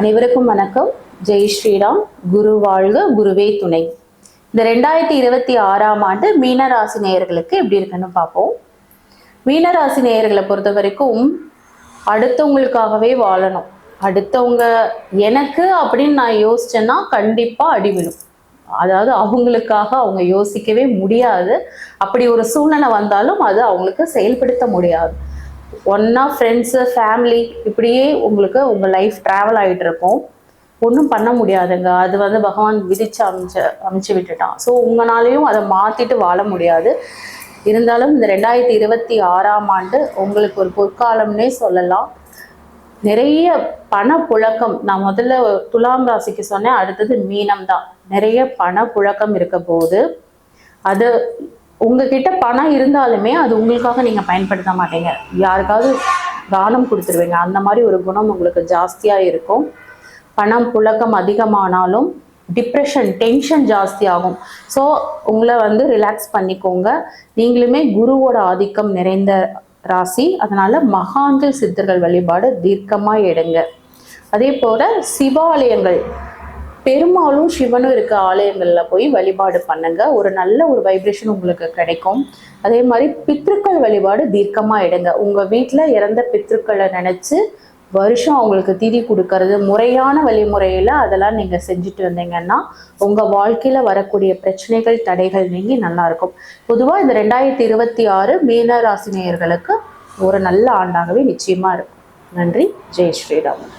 அனைவருக்கும் வணக்கம். ஜெய் ஸ்ரீராம். குரு வாழ்க குருவே துணை. இந்த ரெண்டாயிரத்தி இருபத்தி ஆறாம் ஆண்டு மீனராசி நேயர்களுக்கு எப்படி இருக்குன்னு பார்ப்போம். மீனராசி நேயர்களை பொறுத்த வரைக்கும் அடுத்தவங்களுக்காகவே வாழணும். அடுத்தவங்க எனக்கு அப்படின்னு நான் யோசிச்சேன்னா கண்டிப்பா அடிவிடும் அதாவது அவங்களுக்காக அவங்க யோசிக்கவே முடியாது. அப்படி ஒரு சூழ்நிலை வந்தாலும் அது அவங்களுக்கு செயல்படுத்த முடியாது. ஒன்னா ஃப்ரெண்ட்ஸு ஃபேமிலி இப்படியே உங்களுக்கு உங்கள் லைஃப் ட்ராவல் ஆகிட்டு இருக்கும். ஒன்றும் பண்ண முடியாதுங்க. அது வந்து பகவான் விதிச்சு அமைச்சு அமைச்சு விட்டுட்டான். ஸோ உங்களாலையும் அதை மாற்றிட்டு வாழ முடியாது. இருந்தாலும் இந்த ரெண்டாயிரத்தி இருபத்தி ஆறாம் ஆண்டு உங்களுக்கு ஒரு பொற்காலம்னே சொல்லலாம். நிறைய பணப்புழக்கம் நான் முதல்ல துலாம் ராசிக்கு சொன்னேன் அடுத்தது மீனம் தான் நிறைய பணப்புழக்கம் இருக்க போகுது. அது உங்ககிட்ட பணம் இருந்தாலுமே அது உங்களுக்காக நீங்க பயன்படுத்த மாட்டீங்க. யாருக்காவது தானம் கொடுத்துருவீங்க. அந்த மாதிரி ஒரு குணம் உங்களுக்கு ஜாஸ்தியா இருக்கும். பணம் புழக்கம் அதிகமானாலும் டிப்ரெஷன் டென்ஷன் ஜாஸ்தி ஆகும். ஸோ உங்களை வந்து ரிலாக்ஸ் பண்ணிக்கோங்க. நீங்களுமே குருவோட ஆதிக்கம் நிறைந்த ராசி. அதனால மகாந்தில் சித்தர்கள் வழிபாடு தீர்க்கமாக எடுங்க. அதே போல சிவாலயங்கள். பெருமாளும் சிவனும் இருக்க ஆலயங்களில் போய் வழிபாடு பண்ணுங்க. ஒரு நல்ல ஒரு வைப்ரேஷன் உங்களுக்கு கிடைக்கும். அதே மாதிரி பித்ருக்கள் வழிபாடு தீர்க்கமாக எடுங்க. உங்கள் வீட்டில் இறந்த பித்ருக்களை நினச்சி வருஷம் அவங்களுக்கு திதி கொடுக்கறது முறையான வழிமுறையில் அதெல்லாம் நீங்கள் செஞ்சுட்டு வந்தீங்கன்னா உங்கள் வாழ்க்கையில் வரக்கூடிய பிரச்சனைகள் தடைகள் நீங்கி நல்லாயிருக்கும் பொதுவாக இந்த ரெண்டாயிரத்தி இருபத்தி ஆறு மீன ராசினியர்களுக்கு ஒரு நல்ல ஆண்டாகவே நிச்சயமாக இருக்கும். நன்றி. ஜெய் ஸ்ரீராமன்